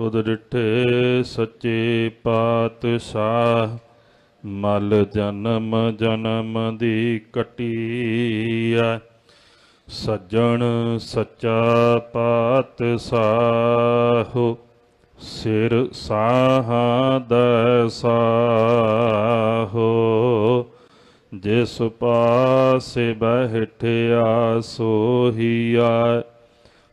ਤੁਧ ਡਿਠੇ ਸੱਚੇ ਪਾਤਸ਼ਾਹ, ਮਲ ਜਨਮ ਜਨਮ ਦੀ ਕਟਿਆ ਸੱਜਣ ਸੱਚਾ ਪਾਤਸ਼ਾਹੋ, ਸਿਰ ਸਾਹਾਂ ਦਸਾਹੋ ਜਿਸ ਪਾਸੇ ਬਹਿਠਿਆ ਸੋਹੀਆ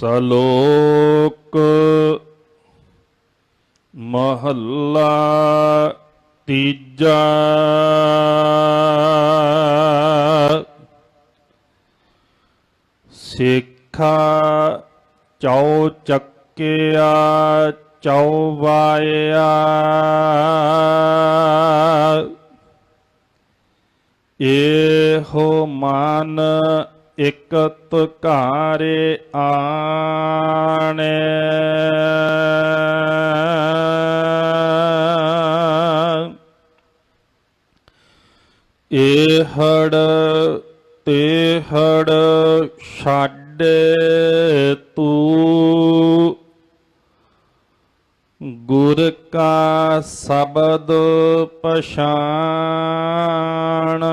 ਸਲੋਕ ਮਹੱਲਾ ਤੀਜਾ। ਸਿੱਖਾ ਚੌ ਚੱਕਿਆ ਚੌਵਾਇਆ ਇਹੋ ਮਨ ਇਕ ਘਾਰੇ ਆਣੇ। ਇਹੜ ਤੇਹੜ ਛੱਡ ਤੂੰ। ਗੁਰ ਕਾ ਸ਼ਬਦ ਪਛਾਣ।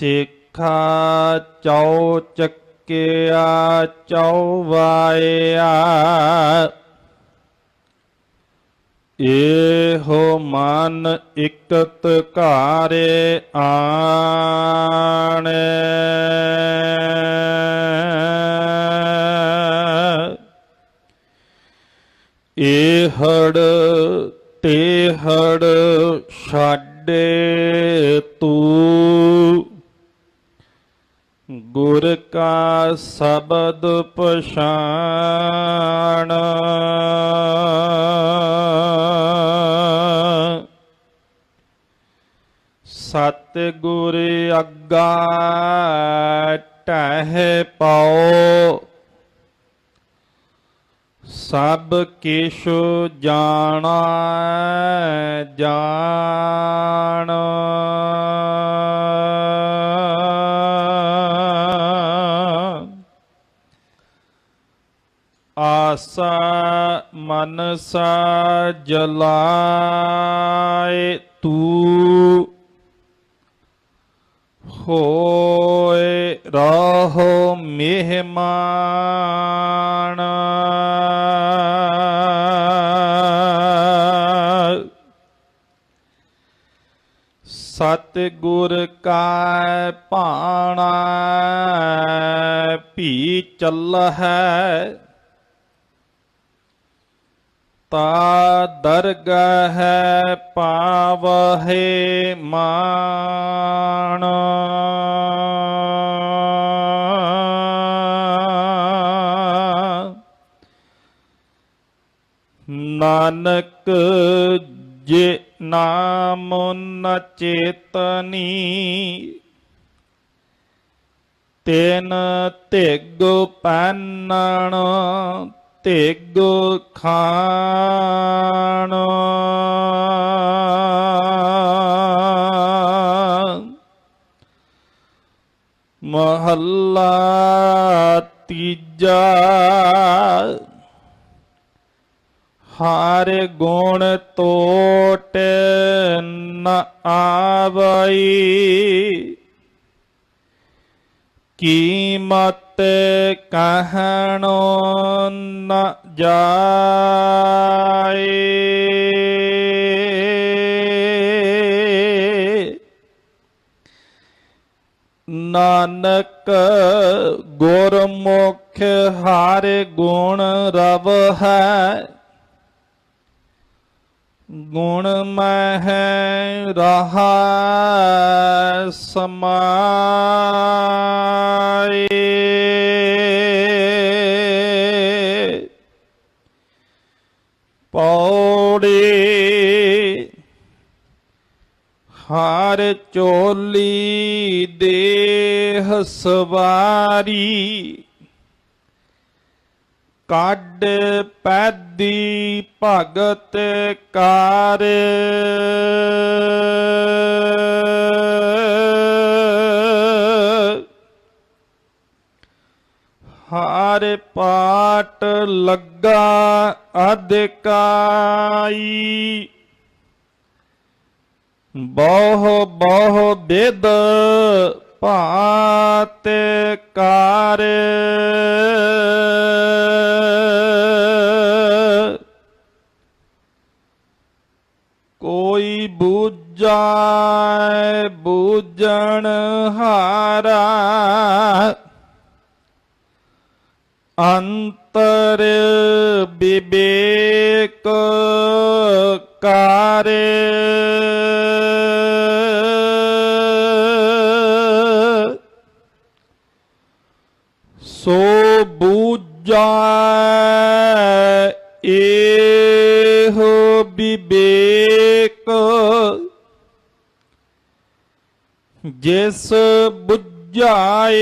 ਸਿੱਖਾ ਚੌ ਚੱਕਿਆ ਚੌਵਾਇਆ ਇਹੋ ਮਨ ਇਕਤ ਘਾਰੇ ਆਣੇ। ਇਹੜ ਤੇਹੜ ਛਾਡੇ ਤੂੰ। ਗੁਰ ਕਾ ਸ਼ਬਦ ਪਛਾਣ। ਸਤ ਗੁਰ ਅੱਗਾ ਟਹਿ ਪਾਓ। ਸਭ ਕਿਛ ਜਾਣਾ ਜਾਣ। ਆਸਾ ਮਨਸਾ ਜਲਾਏ ਤੂੰ। ਹੋਏ ਰਹੋ ਮਹਿਮਾਨ। ਸਤ ਗੁਰ ਕਾ ਭਾਣਾ ਭੀ ਚੱਲ ਹੈ ਤਾ ਦਰਗਹ ਪਾਵਹਿ ਮਾਣ। ਨਾਨਕ ਜੇ ਨਾਮ ਨ ਚੇਤਨੀ ਤੈਨ ਧਿਗ ਪੈਨਣ ਧਿਗ ਖਾਣ। ਮਹੱਲਾ ਤੀਜਾ। ਹਰ ਗੁਣ ਤੋਟ ਨ ਆਵਈ। ਕੀਮਤ ਕਹਿਣੋ ਨ ਜਾਏ। ਨਾਨਕ ਗੁਰਮੁਖ ਹਰ ਗੁਣ ਰਵ ਹੈ। ਗੁਣ ਮਹਿ ਰਹਾ ਸਮਾਏ। ਪੌੜੀ ਹਰ ਚੋਲੀ ਦੇਹ ਸਵਾਰੀ ਕੱਢ ਪੈਦੀ ਭਗਤ ਕਾਰ। ਹਰ ਪਾਟ ਲੱਗਾ ਅਧਿਕਾਈ। ਬਹੁ ਬਹੁ ਬਿਦ ਭਾਤ ਕਾਰ। ਬੂਝਾਏ ਬੂਝਣ ਹਾਰਾ। ਅੰਤਰ ਵਿਵੇਕ ਕਾਰੇ। ਸੋ ਬੂਝਾ ਜਿਸ ਬੁਝਾਏ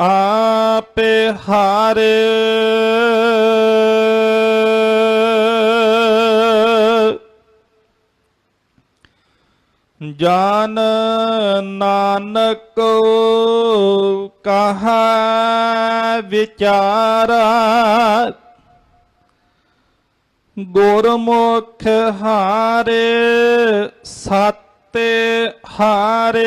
ਆਪੇ ਹਾਰੇ। ਜਾਨ ਨਾਨਕ ਕਹਾ ਵਿਚਾਰਾ। ਗੁਰਮੁਖ ਹਾਰੇ ਸਤੇ ਤੇ ਹਾਰੇ।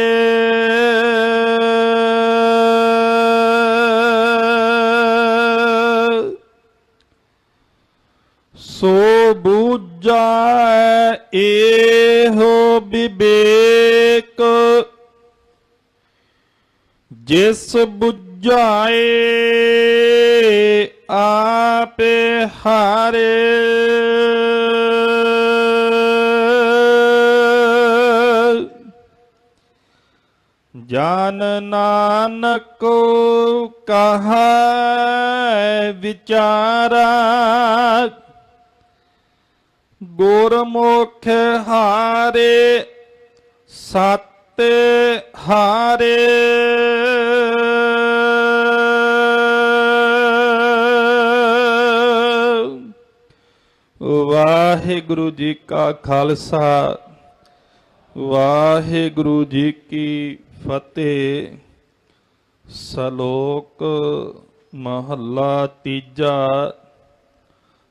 ਸੋ ਬੂਝਾ ਇਹੋ ਵਿਵੇਕ ਜਿਸ ਬੁਝਾਏ ਆਪੇ ਹਾਰੇ। ਜਨ ਨਾਨਕ ਕਹਾ ਵਿਚਾਰਾ, ਗੁਰਮੁਖ ਹਾਰੇ ਸਤ ਹਾਰੇ। ਵਾਹਿਗੁਰੂ ਜੀ ਕਾ ਖਾਲਸਾ, ਵਾਹਿਗੁਰੂ ਜੀ ਕੀ ਫਤਿਹ ਸ਼ਲੋਕ ਮਹੱਲਾ ਤੀਜਾ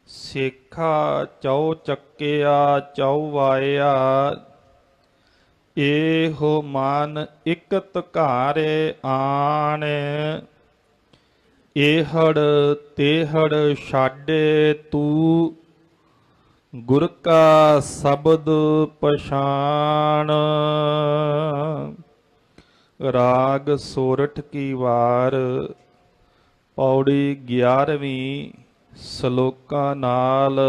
ਸੇਖਾ ਚੌ ਚੱਕਿਆ ਚਉ ਵਾਇਆ ਇਹੋ ਮਨ ਇਕ ਧਕਾਰੇ ਆਣ ਇਹੜ ਤੇਹੜ ਛਾਡੇ ਤੂੰ ਗੁਰ ਕਾ ਸ਼ਬਦ ਪਛਾਣ ਰਾਗ ਸੋਰਠ ਕੀ ਵਾਰ ਪੌੜੀ 11ਵੀਂ ਸ਼ਲੋਕਾਂ ਨਾਲ।